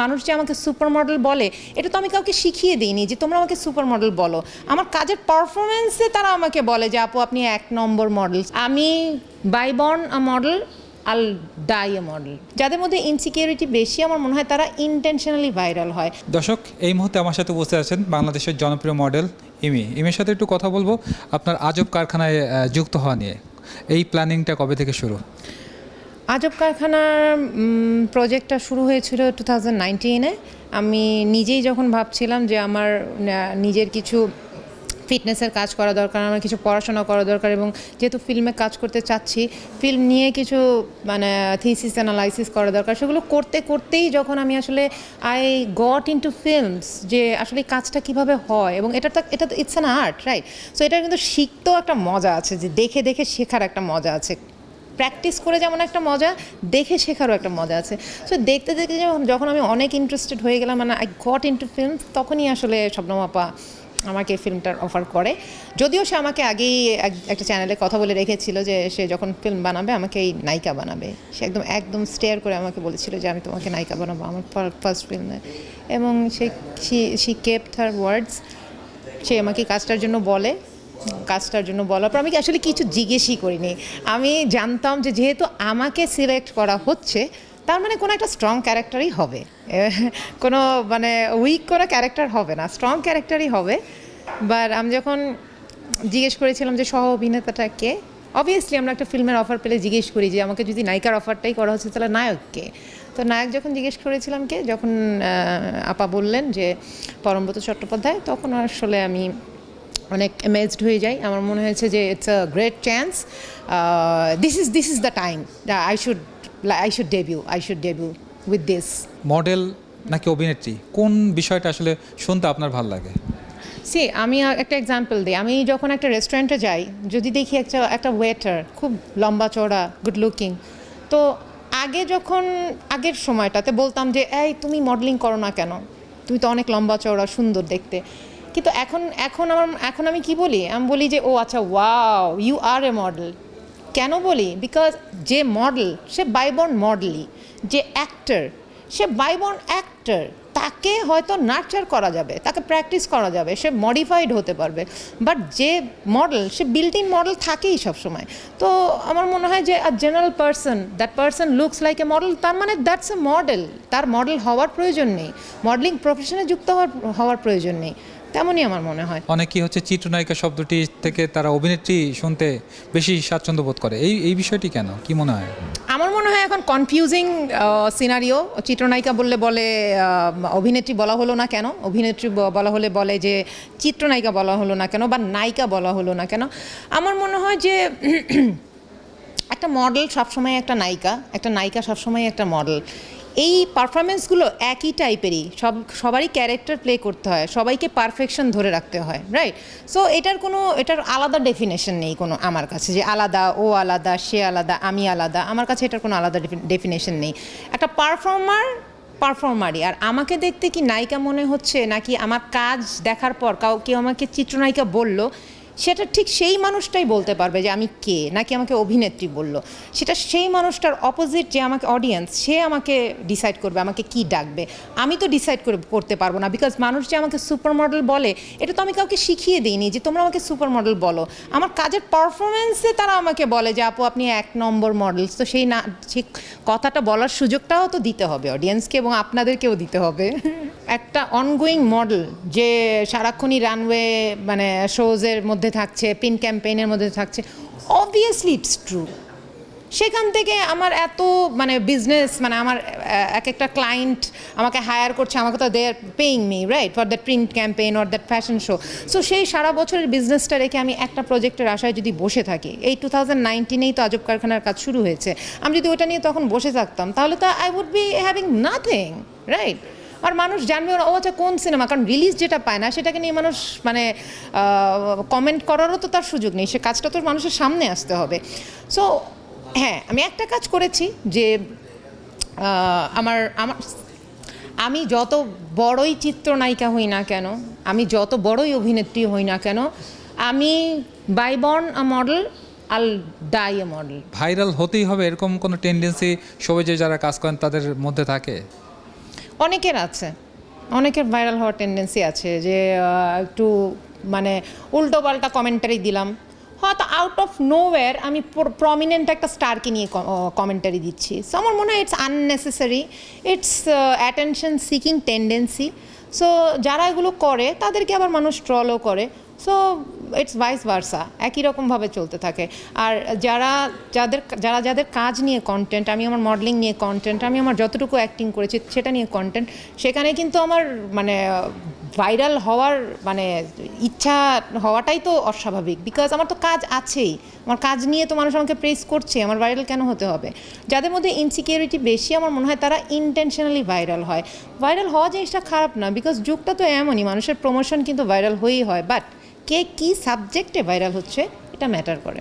মানুষ যে আমাকে সুপার মডেল বলে, এটা তো আমি কাউকে শিখিয়ে দিইনি যে তোমরা আমাকে সুপার মডেল বলো। আমার কাজের পারফরমেন্সে তারা আমাকে বলে যে, আপু, আপনি এক নম্বর মডেল আমি by born a model I'll die a model যাদের মধ্যে ইনসিকিউরিটি বেশি, আমার মনে হয় তারা ইন্টেনশনালি ভাইরাল হয়। দর্শক, এই মুহূর্তে আমার সাথে বসে আছেন বাংলাদেশের জনপ্রিয় মডেল ইমি। ইমির সাথে একটু কথা বলব, আপনার আজব কারখানায় যুক্ত হওয়া নিয়ে। এই প্ল্যানিংটা কবে থেকে শুরু? আজব কারখানার প্রজেক্টটা শুরু হয়েছিল টু থাউজেন্ড আমি নিজেই যখন ভাবছিলাম যে আমার নিজের কিছু ফিটনেসের কাজ করা দরকার, আমার কিছু পড়াশোনা করা দরকার এবং যেহেতু ফিল্মে কাজ করতে চাচ্ছি ফিল্ম নিয়ে কিছু মানে থিসিস অ্যানালাইসিস করা দরকার, সেগুলো করতে করতেই যখন আমি আসলে I got into films যে আসলে কাজটা কীভাবে হয় এবং এটা তো এটা তো it's an art right so এটা কিন্তু শিখতেও একটা মজা আছে, যে দেখে দেখে শেখার একটা মজা আছে। প্র্যাকটিস করে যেমন একটা মজা, দেখে শেখারও একটা মজা আছে। সো দেখতে দেখতে যখন- যখন আমি অনেক ইন্টারেস্টেড হয়ে গেলাম মানে আই গট ইন্টু ফিল্ম তখনই আসলে শবনম আপা আমাকে ফিল্মটার অফার করে। যদিও সে আমাকে আগেই এক- একটা চ্যানেলে কথা বলে রেখেছিল যে সে যখন ফিল্ম বানাবে, আমাকে এই নায়িকা বানাবে। সে একদম একদম স্টেয়ার করে আমাকে বলেছিল যে আমি তোমাকে নায়িকা বানাবো আমার ফার্স্ট ফিল্মে এবং সে শি কেপ্ট হার ওয়ার্ডস সে আমাকে কাজটার জন্য বলে। কাজটার জন্য বলার পর আমি আসলে কিছু জিজ্ঞেসই করিনি। আমি জানতাম যে যেহেতু আমাকে সিলেক্ট করা হচ্ছে, তার মানে কোনো একটা স্ট্রং ক্যারেক্টারই হবে। কোনো মানে উইক করা ক্যারেক্টার হবে না স্ট্রং ক্যারেক্টারই হবে। বাট আমি যখন জিজ্ঞেস করেছিলাম যে সহ অভিনেতাটা কে অবভিয়াসলি আমরা একটা ফিল্মের অফার পেলে জিজ্ঞেস করি যে আমাকে যদি নায়িকার অফারটাই করা হচ্ছে তাহলে নায়ককে। তো নায়ক যখন জিজ্ঞেস করেছিলাম কে, যখন আপা বললেন যে পরমব্রত চট্টোপাধ্যায়, তখন আসলে আমি অনেক অ্যামেজড হয়ে যাই। আমার মনে হয়েছে যে it's a great chance this is this is the time I should I should debut I should debut with this model নাকি অভিনেত্রী? কোন বিষয়টা আসলে শুনতে আপনার ভালো লাগে? সি আমি একটা এক্সাম্পল দিই। আমি যখন একটা রেস্টুরেন্টে যাই যদি দেখি একটা একটা ওয়েটার খুব লম্বা চড়া গুড লুকিং তো আগে যখন আগের সময়টাতে বলতাম যে এই তুমি মডেলিং করো না কেন? তুমি তো অনেক লম্বা চওড়া সুন্দর দেখতে। কিন্তু এখন এখন আমার, এখন আমি কি বলি? আমি বলি যে, ও আচ্ছা wow you are a model কেন বলি? বিকজ যে মডেল সে বাইবর্ন মডেলই যে অ্যাক্টর সে বাইবর্ন অ্যাক্টর তাকে হয়তো নার্চার করা যাবে, তাকে প্র্যাকটিস করা যাবে, সে মডিফাইড হতে পারবে। বাট যে মডেল সে বিল্ট ইন মডেল থাকেই সবসময়। তো আমার মনে হয় যে a general person that person looks like a model তার মানে দ্যাটস এ মডেল তার মডেল হওয়ার প্রয়োজন নেই। মডেলিং প্রফেশনে যুক্ত হওয়ার হওয়ার প্রয়োজন নেই। তেমনই আমার মনে হয়। অনেকেই হচ্ছে চিত্রনায়িকা শব্দটি থেকে তারা অভিনেত্রী শুনতে বেশি স্বাচ্ছন্দ্য বোধ করে। এই এই বিষয়টি কেন? কি মনে হয়? আমার মনে হয় এখন কনফিউজিং সিনারিও চিত্রনায়িকা বললে বলে অভিনেত্রী বলা হলো না কেন? অভিনেত্রী বলা হলে বলে যে চিত্রনায়িকা বলা হলো না কেন? বা নায়িকা বলা হলো না কেন? আমার মনে হয় যে একটা মডেল সবসময় একটা নায়িকা একটা নায়িকা সবসময় একটা মডেল এই পারফরমেন্সগুলো একই টাইপেরই সব, সবারই ক্যারেক্টার প্লে করতে হয়, সবাইকে পারফেকশন ধরে রাখতে হয় রাইট সো এটার কোনো, এটার আলাদা ডেফিনেশন নেই কোনো আমার কাছে যে আলাদা, ও আলাদা, সে আলাদা, আমি আলাদা। আমার কাছে এটার কোনো আলাদা ডেফিনেশন নেই। একটা পারফর্মার পারফর্মারই আর আমাকে দেখতে কি নায়িকা মনে হচ্ছে, নাকি আমার কাজ দেখার পর কাউ, কেউ আমাকে চিত্রনায়িকা বলল সেটা ঠিক সেই মানুষটাই বলতে পারবে যে আমি কে, নাকি আমাকে অভিনেত্রী বলল। সেটা সেই মানুষটার অপোজিট যে আমাকে অডিয়েন্স সে আমাকে ডিসাইড করবে, আমাকে কি ডাকবে। আমি তো ডিসাইড করে, করতে পারব না বিকজ মানুষ যে আমাকে সুপার মডেল বলে, এটা তো আমি কাউকে শিখিয়ে দিইনি যে তোমরা আমাকে সুপার মডেল বলো। আমার কাজের পারফরমেন্সে তারা আমাকে বলে যে, আপু, আপনি এক নম্বর মডেল তো সেই না, সেই কথাটা বলার সুযোগটাও তো দিতে হবে অডিয়েন্সকে এবং আপনাদেরকেও দিতে হবে। একটা অনগোয়িং মডেল যে সারাক্ষণই রানওয়ে মানে শোজের মধ্যে থাকছে পিন ক্যাম্পেইনের মধ্যে থাকছে। অবভিয়াসলি ইটস ট্রু সেখান থেকে আমার এত মানে বিজনেস মানে আমার এক একটা ক্লায়েন্ট আমাকে হায়ার করছে, আমাকে তো they are paying me right for that print campaign or that fashion show so সেই সারা বছরের বিজনেসটা রেখে আমি একটা প্রজেক্টের আশায় যদি বসে থাকি, এই টু থাউজেন্ড নাইনটিনেই তো আজব কারখানার কাজ শুরু হয়েছে, আমি যদি ওটা নিয়ে তখন বসে থাকতাম, তাহলে তো I would be having nothing right আর মানুষ জানবে না ও আচ্ছা কোন সিনেমা কারণ রিলিজ যেটা পায় না, সেটাকে নিয়ে মানুষ মানে কমেন্ট করারও তো তার সুযোগ নেই। সে কাজটা তো মানুষের সামনে আসতে হবে। সো হ্যাঁ আমি একটা কাজ করেছি যে আমার আমার, আমি যত বড়ই চিত্রনায়িকা হই না কেন, আমি যত বড়ই অভিনেত্রী হই না কেন, আমি by born a model I'll die a model viral হতেই হবে, এরকম কোনো টেন্ডেন্সি সবাই যে যারা কাজ করেন তাদের মধ্যে থাকে? অনেকের আছে। অনেকের ভাইরাল হওয়ার টেন্ডেন্সি আছে যে একটু মানে উল্টো পাল্টা কমেন্টারি দিলাম। হয়তো আউট অফ নোওয়্যার আমি প্রমিনেন্ট একটা স্টারকে নিয়ে কমেন্টারি দিচ্ছি। সো আমার মনে হয় it's unnecessary it's attention seeking tendency so যারা এগুলো করে, তাদেরকে আবার মানুষ ট্রলও করে। সো ইটস ভাইস ভার্সা একই রকমভাবে চলতে থাকে। আর যারা, যাদের যারা, যাদের কাজ নিয়ে কন্টেন্ট আমি আমার মডেলিং নিয়ে কন্টেন্ট আমি আমার যতটুকু অ্যাক্টিং করেছি সেটা নিয়ে কন্টেন্ট সেখানে কিন্তু আমার মানে ভাইরাল হওয়ার মানে ইচ্ছা হওয়াটাই তো অস্বাভাবিক। বিকজ আমার তো কাজ আছেই। আমার কাজ নিয়ে তো মানুষ আমাকে প্রেস করছে, আমার ভাইরাল কেন হতে হবে? যাদের মধ্যে ইনসিকিউরিটি বেশি, আমার মনে হয় তারা ইন্টেনশনালি ভাইরাল হয়। ভাইরাল হওয়া জিনিসটা খারাপ না বিকজ যুগটা তো এমনই, মানুষের প্রমোশন কিন্তু ভাইরাল হয়েই হয়। বাট কে কী সাবজেক্টে ভাইরাল হচ্ছে এটা ম্যাটার করে।